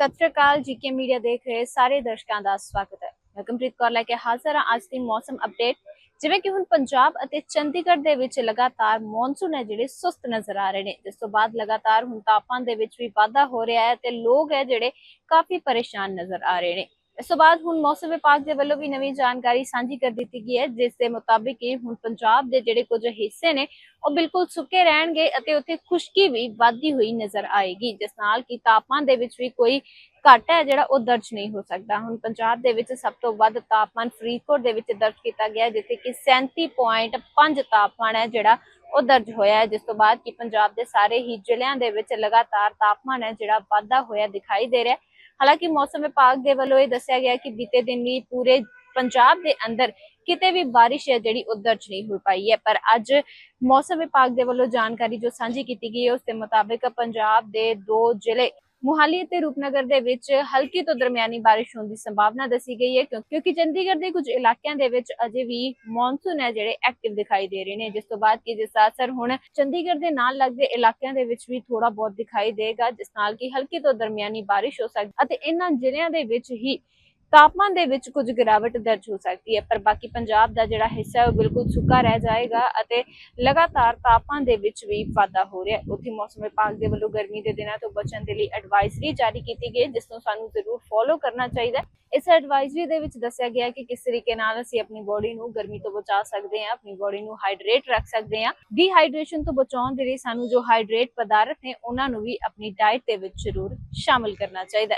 ਸਤਿ ਸ਼੍ਰੀ ਅਕਾਲ GK media ਦੇਖ ਰਹੇ ਸਾਰੇ ਦਰਸ਼ਕਾਂ ਦਾ ਸਵਾਗਤ ਹੈ। ਮੈਂ ਕੰਪ੍ਰੀਤ ਕੌਰ ਲੈ ਕੇ ਹਾਜ਼ਰ ਹਾਂ ਅੱਜ ਦੀ ਮੌਸਮ ਅਪਡੇਟ ਜਿਵੇਂ ਕਿ ਹੁਣ ਪੰਜਾਬ ਅਤੇ ਚੰਡੀਗੜ੍ਹ ਦੇ ਵਿੱਚ ਲਗਾਤਾਰ ਮੌਨਸੂਨ ਹੈ, ਜਿਹੜੇ ਸੁਸਤ ਨਜ਼ਰ ਆ ਰਹੇ ਨੇ। ਜਿਸ ਤੋਂ ਬਾਅਦ ਲਗਾਤਾਰ ਹੁਣ ਤਾਪਮਾਨ ਦੇ ਵਿੱਚ ਵੀ ਵਾਧਾ ਹੋ ਰਿਹਾ ਹੈ ਤੇ ਲੋਕ ਹੈ ਜਿਹੜੇ ਕਾਫੀ ਪਰੇਸ਼ਾਨ ਨਜ਼ਰ ਆ ਰਹੇ ਨੇ। ਇਸ ਤੋਂ ਬਾਅਦ ਹੁਣ ਮੌਸਮ ਵਿਭਾਗ ਦੇ ਵੱਲੋਂ ਵੀ ਨਵੀਂ ਜਾਣਕਾਰੀ ਸਾਂਝੀ ਕਰ ਦਿੱਤੀ ਗਈ ਹੈ, ਜਿਸ ਦੇ ਮੁਤਾਬਿਕ ਇਹ ਹੁਣ ਪੰਜਾਬ ਦੇ ਜਿਹੜੇ ਕੁਝ ਹਿੱਸੇ ਨੇ, ਉਹ ਬਿਲਕੁਲ ਸੁੱਕੇ ਰਹਿਣਗੇ ਅਤੇ ਉੱਥੇ ਖੁਸ਼ਕੀ ਵੀ ਵੱਧਦੀ ਹੋਈ ਨਜ਼ਰ ਆਏਗੀ, ਜਿਸ ਨਾਲ ਕਿ ਤਾਪਮਾਨ ਦੇ ਵਿੱਚ ਵੀ ਕੋਈ ਘੱਟ ਹੈ ਜਿਹੜਾ ਉਹ ਦਰਜ ਨਹੀਂ ਹੋ ਸਕਦਾ। ਹੁਣ ਪੰਜਾਬ ਦੇ ਵਿੱਚ ਸਭ ਤੋਂ ਵੱਧ ਤਾਪਮਾਨ ਫਰੀਦਕੋਟ ਦੇ ਵਿੱਚ ਦਰਜ ਕੀਤਾ ਗਿਆ ਜਿੱਥੇ ਕਿ 37.5 ਤਾਪਮਾਨ ਹੈ ਜਿਹੜਾ ਉਹ ਦਰਜ ਹੋਇਆ ਹੈ, ਜਿਸ ਤੋਂ ਬਾਅਦ ਕਿ ਪੰਜਾਬ ਦੇ ਸਾਰੇ ਹੀ ਜ਼ਿਲ੍ਹਿਆਂ ਦੇ ਵਿੱਚ ਲਗਾਤਾਰ ਤਾਪਮਾਨ ਹੈ ਜਿਹੜਾ ਵਾਧਾ ਹੋਇਆ ਦਿਖਾਈ ਦੇ ਰਿਹਾ ਹੈ। ਹਾਲਾਂਕਿ ਮੌਸਮ ਵਿਭਾਗ ਦੇ ਵੱਲੋਂ ਇਹ ਦੱਸਿਆ ਗਿਆ ਕਿ ਬੀਤੇ ਦਿਨ ਵੀ ਪੂਰੇ ਪੰਜਾਬ ਦੇ ਅੰਦਰ ਕਿਤੇ ਵੀ ਬਾਰਿਸ਼ ਹੈ ਜਿਹੜੀ ਉਧਰ ਚ ਨਹੀਂ ਹੋ ਪਾਈ ਹੈ। ਪਰ ਅੱਜ ਮੌਸਮ ਵਿਭਾਗ ਦੇ ਵੱਲੋਂ ਜਾਣਕਾਰੀ ਜੋ ਸਾਂਝੀ ਕੀਤੀ ਗਈ ਹੈ, ਉਸ ਦੇ ਮੁਤਾਬਿਕ ਪੰਜਾਬ ਦੇ ਦੋ ਜ਼ਿਲ੍ਹੇ ਮੁਹਾਲੀ ਅਤੇ ਰੂਪਨਗਰ ਦੇ ਵਿੱਚ ਹਲਕੀ ਤੋਂ ਦਰਮਿਆਨੀ ਬਾਰਿਸ਼ ਹੋਣ ਦੀ ਸੰਭਾਵਨਾ ਦੱਸੀ ਗਈ ਹੈ ਕਿਉਂਕਿ ਚੰਡੀਗੜ੍ਹ ਦੇ ਕੁਝ ਇਲਾਕਿਆਂ ਦੇ ਵਿੱਚ ਅਜੇ ਵੀ ਮੌਨਸੂਨ ਹੈ ਜਿਹੜੇ ਐਕਟਿਵ ਦਿਖਾਈ ਦੇ ਰਹੇ ਨੇ। ਜਿਸ ਤੋਂ ਬਾਅਦ ਕਿ ਜਿਸ ਦਾ ਅਸਰ ਹੁਣ ਚੰਡੀਗੜ੍ਹ ਦੇ ਨਾਲ ਲੱਗਦੇ ਇਲਾਕਿਆਂ ਦੇ ਵਿੱਚ ਵੀ ਥੋੜਾ ਬਹੁਤ ਦਿਖਾਈ ਦੇਗਾ, ਜਿਸ ਨਾਲ ਕਿ ਹਲਕੀ ਤੋਂ ਦਰਮਿਆਨੀ ਬਾਰਿਸ਼ ਹੋ ਸਕਦੀ ਅਤੇ ਇਹਨਾਂ ਜ਼ਿਲ੍ਹਿਆਂ ਦੇ ਵਿੱਚ ਹੀ ਤਾਪਮਾਨ ਦੇ ਵਿੱਚ ਕੁਝ ਗਿਰਾਵਟ ਦਰਜ ਹੋ ਸਕਦੀ ਹੈ, ਪਰ ਬਾਕੀ ਪੰਜਾਬ ਦਾ ਜਿਹੜਾ ਹਿੱਸਾ ਹੈ ਉਹ ਬਿਲਕੁਲ ਸੁੱਕਾ ਰਹਿ ਜਾਏਗਾ ਅਤੇ ਲਗਾਤਾਰ ਤਾਪਮਾਨ ਦੇ ਵਿੱਚ ਵੀ ਵਾਧਾ ਹੋ ਰਿਹਾ ਹੈ। ਉੱਥੇ ਮੌਸਮ ਵਿਭਾਗ ਦੇ ਵੱਲੋਂ ਗਰਮੀ ਦੇ ਦਿਨਾਂ ਤੋਂ ਬਚਣ ਦੇ ਲਈ ਐਡਵਾਈਜ਼ਰੀ ਜਾਰੀ ਕੀਤੀ ਗਈ ਜਿਸ ਨੂੰ ਸਾਨੂੰ ਜ਼ਰੂਰ ਫੋਲੋ ਕਰਨਾ ਚਾਹੀਦਾ ਹੈ। ਇਸ ਐਡਵਾਈਜ਼ਰੀ ਦੇ ਵਿੱਚ ਦੱਸਿਆ ਗਿਆ ਕਿ ਕਿਸ ਤਰੀਕੇ ਨਾਲ ਅਸੀਂ ਆਪਣੀ ਬੋਡੀ ਨੂੰ ਗਰਮੀ ਤੋਂ ਬਚਾ ਸਕਦੇ ਹਾਂ, ਆਪਣੀ ਬੋਡੀ ਨੂੰ ਹਾਈਡਰੇਟ ਰੱਖ ਸਕਦੇ ਹਾਂ। ਡੀਹਾਈਡਰੇਸ਼ਨ ਤੋਂ ਬਚਾਉਣ ਦੇ ਲਈ ਸਾਨੂੰ ਜੋ ਹਾਈਡਰੇਟ ਪਦਾਰਥ ਨੇ, ਉਹਨਾਂ ਨੂੰ ਵੀ ਆਪਣੀ ਡਾਈਟ ਦੇ ਵਿੱਚ ਜ਼ਰੂਰ ਸ਼ਾਮਿਲ ਕਰਨਾ ਚਾਹੀਦਾ ਹੈ।